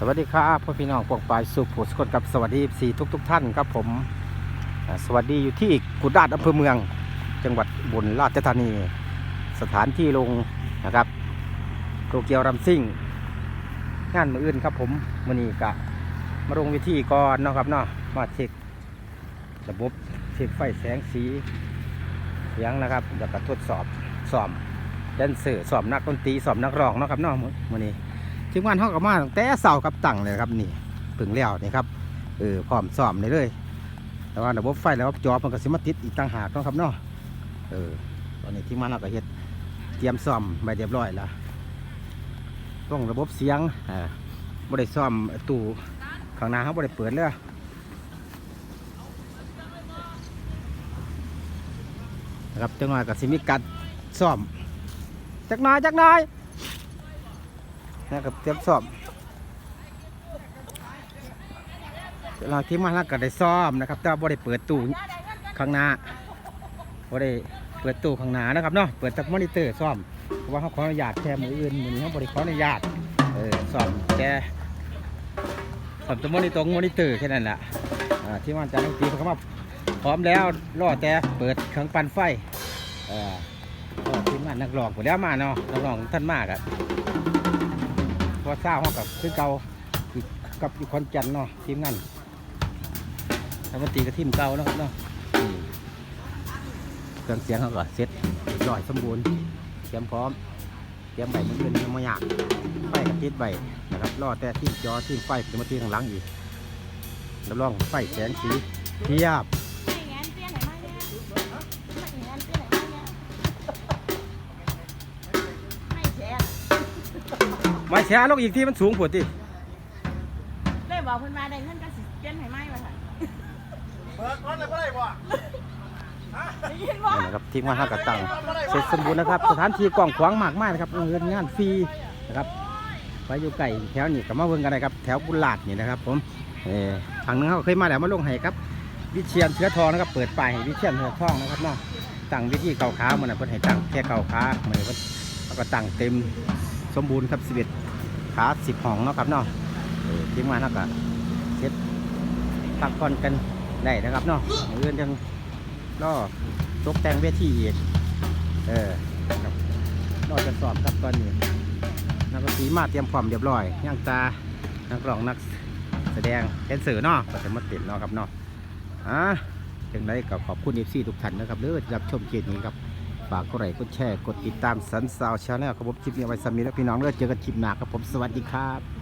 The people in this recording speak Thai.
สวัสดีครับพ่อพี่น้องปวงปลายสุขผู้สกลกับสวัสดีสี่ทุกทุกท่านครับผม สวัสดีอยู่ที่กุดาดอำเภอเมือง จังหวัดอุบุญราชธานี สถานที่ลงนะครับโตเกียวรัมซิ่ง งานมืออื่นครับผมมือนี้กะมาลงวิธีก่อนเนาะครับเนาะมาเช็คระบบเช็คไฟแสงสีเสียงนะครับแล้วก็ทดสอบสอบแดนเซอร์สอบนักดนตรีสอบนักร้องเนาะครับเนาะมือนี้ ทีมงานห้องกับมาตั้งแต่เสากับตั้งเลยครับนี่ผึ่งแล้วนี่ครับเออพร้อมซ้อมเลยเลย แต่ว่าระบบไฟแล้วจอมันก็สิมาติดอีกต่างหากนะครับเนาะเออตอนนี้ทีมงานเราก็เฮ็ดเตรียมซ้อมไปเรียบร้อยแล้วต้องระบบเสียงอ่าบ่ได้ซ้อมตู้ข้างหน้าเขาบ่ได้เปิดเลยนะครับจังหน่อยก็สิมีการซ้อมจักหน่อยจักหน่อย นะครับเตรียมสอบเราที่มาแล้วก็ได้ซ้อมนะครับ แต่บ่ได้เปิดตู้ข้างหน้าบ่ได้เปิดตู้ข้างหน้านะครับเนาะเปิดจากมอนิเตอร์ซ้อมเพราะว่าเขาขออนุญาตแค่มืออื่นมือนี้เขาบ่ได้ขออนุญาตเออซ้อมแค่ซ้อมจากมอนิตรงมอนิเตอร์แค่นั้นแหละที่มาจากนักดนตรีเขามาพร้อมแล้วรอแต่เปิดเครื่องปั่นไฟเออทีมงานนักร้องหมดแล้วมาเนาะนักร้องท่านมากอะ พอเศร้าห้องกับคือเก่ากับอยู่คอนจันเนาะทีมงานทำตีกับทีมเก่าเนาะเนาะเครื่องเสียงเขาก็เสร็จเรียบร้อยสมบูรณ์เตรียมพร้อมเตรียมใบมันเป็นไม่ยากไฟกับติดใบนะครับรอแต่ที่จอที่ไฟเป็นมาที่ข้างหลังอีกรับรองไฟแสงสีเทียบ ไม่แชร์ไม่แชร์ลงอีกที่มันสูงปวดที่เลยบอกคนมาได้เงินก็สิเปลี่ยนไหนมาค่ะเปิดก่อนเลยก็ได้บ่ได้ยินบ่นี่นะครับทีมงานห้ากับตังเสร็จสมบูรณ์นะครับ สถานที่กว้างขวางมากมายนะครับเงินงานฟรีนะครับไปอยู่ไก่แถวนี้ก็มาเบิ่งกันนะครับ แถวบุญลาดนี่นะครับ ผมเออทางนึงเขาก็เคยมาแล้วมาลงให้ครับ วิเชียนเชื้อทองนะครับ เปิดป้ายให้วิเชียนเชื้อทองนะครับเนาะตั้งวิธีเก่าขามันนะเพิ่นให้ตั้งแค่เก่าขาเหมือนเพิ่นแล้วก็ตั้งเต็ม สมบูรณ์ครับ11ขา10ห้องเนาะครับเนาะเออทีมงานเขาก็เสร็จพักผ่อนกันได้นะครับเนาะเรื่องยังรอตกแต่งเวทีอีกเออครับรอจะสอบครับตอนนี้นักดนตรีมาเตรียมพร้อมเรียบร้อยย่างตานักร้องนักแสดงแดนเซอร์เนาะก็จะมาติดเนาะครับเนาะอะอย่างไรก็ขอบคุณเอฟซีทุกท่านนะครับเด้อที่รับชมเกมนี้ครับ ฝากกดไลค์กดแชร์กดติดตามสันสาวชาแนลครับผมคลิปนี้เอาไว้สามีและพี่น้องเด้อเจอกันคลิปหน้าครับผมสวัสดีครับ